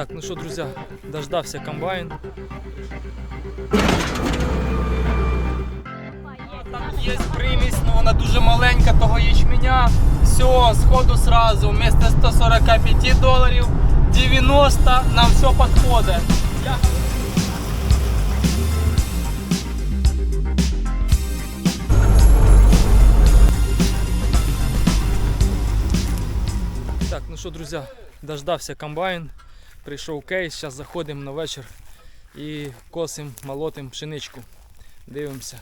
Так, ну що, друзі, дождався комбайн. Там є примісь, але вона дуже маленька того ячменя. Все, сходу сразу, вместо 145 доларів 90 нам все підходить. Так, ну що, друзі, дождався комбайн, прийшов кейс, зараз заходимо на вечір і косимо, молотимо пшеничку. Дивимося.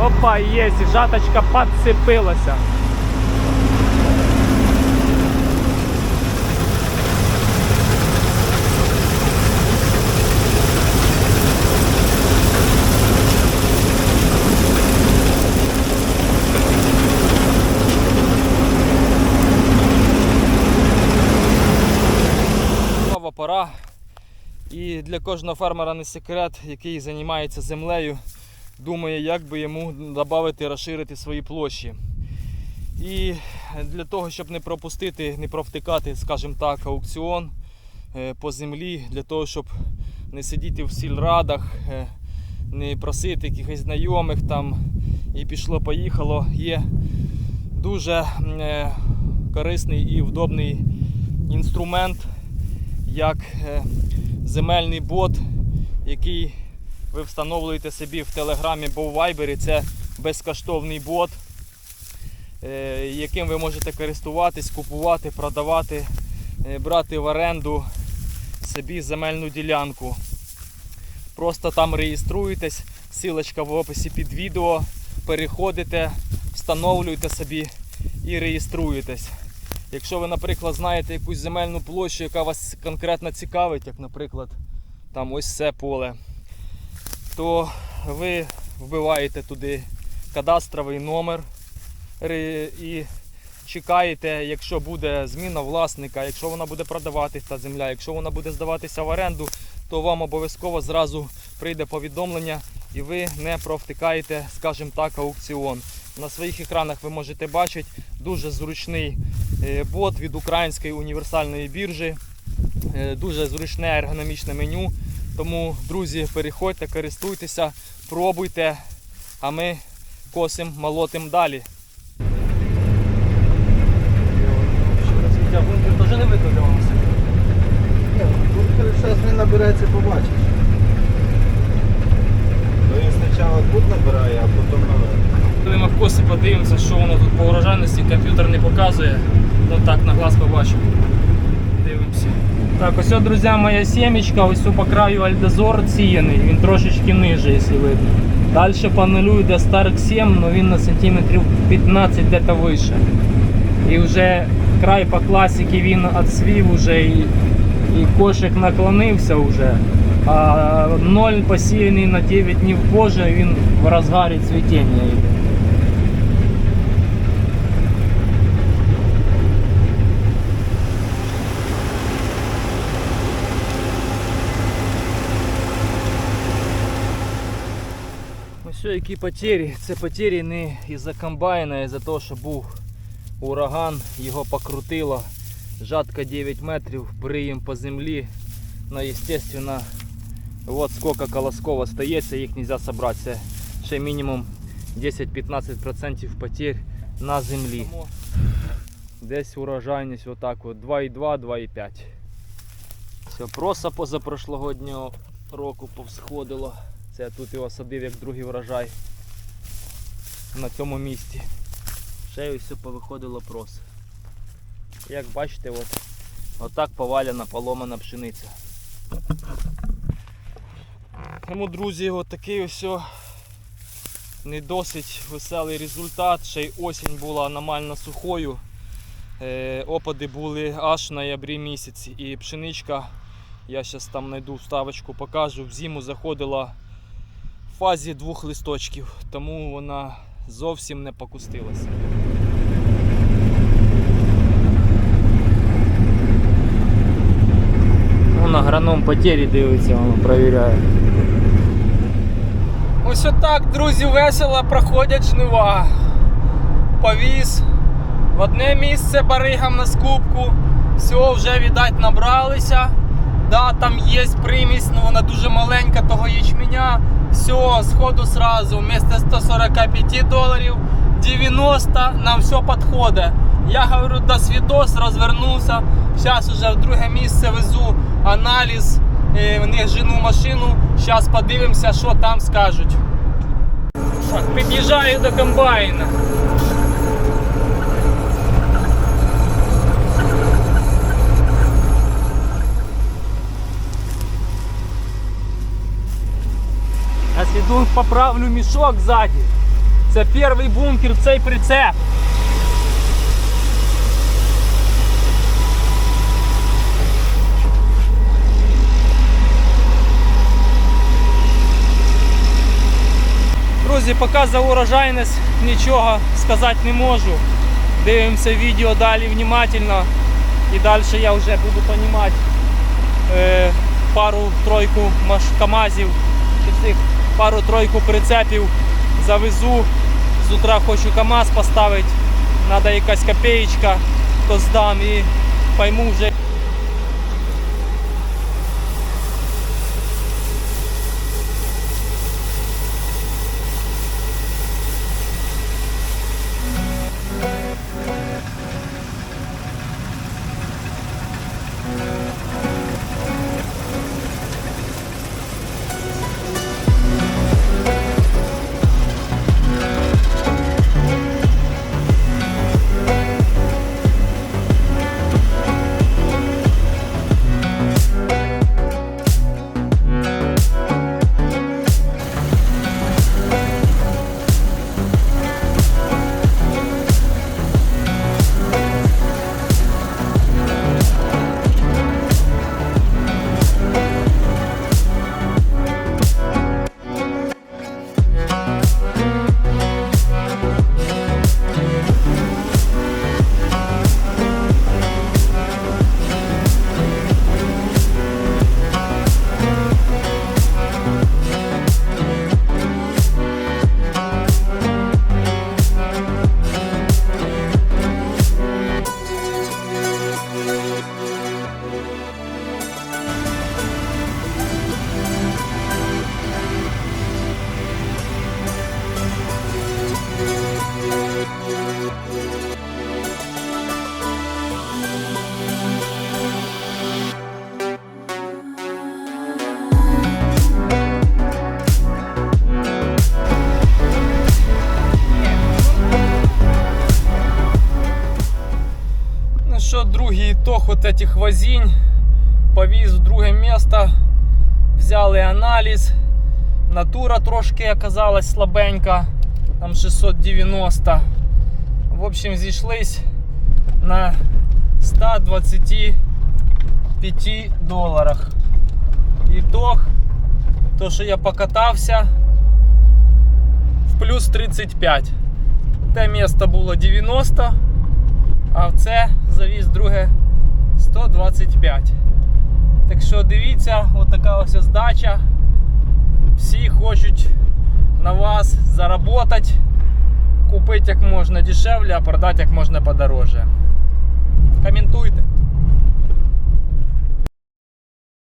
Опа, є, жаточка підцепилася. І для кожного фермера не секрет, який займається землею, думає, як би йому додати, розширити свої площі. І для того, щоб не пропустити, не провтикати, скажімо так, аукціон е, по землі, для того, щоб не сидіти в сільрадах, е, не просити якихось знайомих там і пішло-поїхало, є дуже е, корисний і вдобний інструмент, як е, земельний бот, який ви встановлюєте собі в Телеграмі або в Вайбері. Це безкоштовний бот, е, яким ви можете користуватись, купувати, продавати, е, брати в оренду собі земельну ділянку. Просто там реєструєтесь, силочка в описі під відео, переходите, встановлюєте собі і реєструєтесь. Якщо ви, наприклад, знаєте якусь земельну площу, яка вас конкретно цікавить, як, наприклад, там ось це поле, то ви вбиваєте туди кадастровий номер і чекаєте, якщо буде зміна власника, якщо вона буде продаватись та земля, якщо вона буде здаватися в оренду, то вам обов'язково зразу прийде повідомлення і ви не провтикаєте, скажімо так, аукціон. На своїх екранах ви можете бачити дуже зручний бот від української універсальної біржі. Е, Дуже зручне ергономічне меню. Тому, друзі, переходьте, користуйтеся, пробуйте, а ми косим, молотим далі. Бункер теж не викликався. Зараз він набереться, побачиш. То він спочатку тут набирає, а потім наверх. Будемо в коси подивимося, що воно тут по урожайності, комп'ютер не показує. Ну так, на глаз побачимо. Дивимося. Так, ось, от, друзі, моя сімечка, ось по краю альдозор сіяний, він трошечки ниже, якщо видно. Далі по нулю йде Старк 7, але він на сантиметрів 15 десь вище. І вже край по класіки він відсвів уже і, і кошик наклонився вже. А ноль посіяний на 9 днів позже, він в розгарі цвітіння йде. Які потері? Це потері не із-за комбайна, а із-за того, що був ураган, його покрутило. Жатка 9 метрів, приїм по землі. Ну, естественно, от сколько колосков остається, їх нельзя собрати. Це ще мінімум 10-15% потерь на землі. Десь урожайність отак от 2,2, 2,5. Все, просто позапрошлогоднього року повсходило. Це я тут його садив як другий врожай на цьому місці. Ще й все повиходило прос. Як бачите, от, отак повалена поломана пшениця. Тому, друзі, от такий ось не досить веселий результат. Ще й осінь була аномально сухою. Е, опади були аж в ноябрі місяці. І пшеничка, я зараз там знайду вставочку, покажу, в зиму заходила фазі двох листочків, тому вона зовсім не покустилася. Вона Агроном потері дивиться, воно провіряє. Ось отак, друзі, весело проходять жнива. Повіз в одне місце баригам на скупку. Все, вже, видать, набралися. Да, там є примість, ну вона дуже маленька того ячменя. Все, сходу сразу, вместо 145 доларів 90 нам все підходить. Я говорю, до свидос, розвернувся. Зараз уже в друге місце везу аналіз. Е, В них жену машину. Зараз подивимося, що там скажуть. Так, під'їжджаю до комбайна. А сліду поправлю мішок ззаді. Це перший бункер в цей прицеп. Друзі, поки за урожайність нічого сказати не можу. Дивимося відео далі внимательно. І далі я вже буду розуміти е, пару-тройку КАМАЗів, чи цих пару-тройку прицепів завезу. З утра хочу КАМАЗ поставити. Треба якась копеечка, то здам і пойму вже. Ну що, другий ітог от этих возінь. Повіз в друге місто. Взяли аналіз. Натура трошки оказалась слабенька. Там 690. В общем, зійшлись на 125 доларах. Ітог, то, що я покатався, в плюс 35. Те місто було 90. А в це завіз друге 125. Так що дивіться, отака ось здача. Всі хочуть на вас заработати, купити як можна дешевле, а продати як можна подороже. Коментуйте.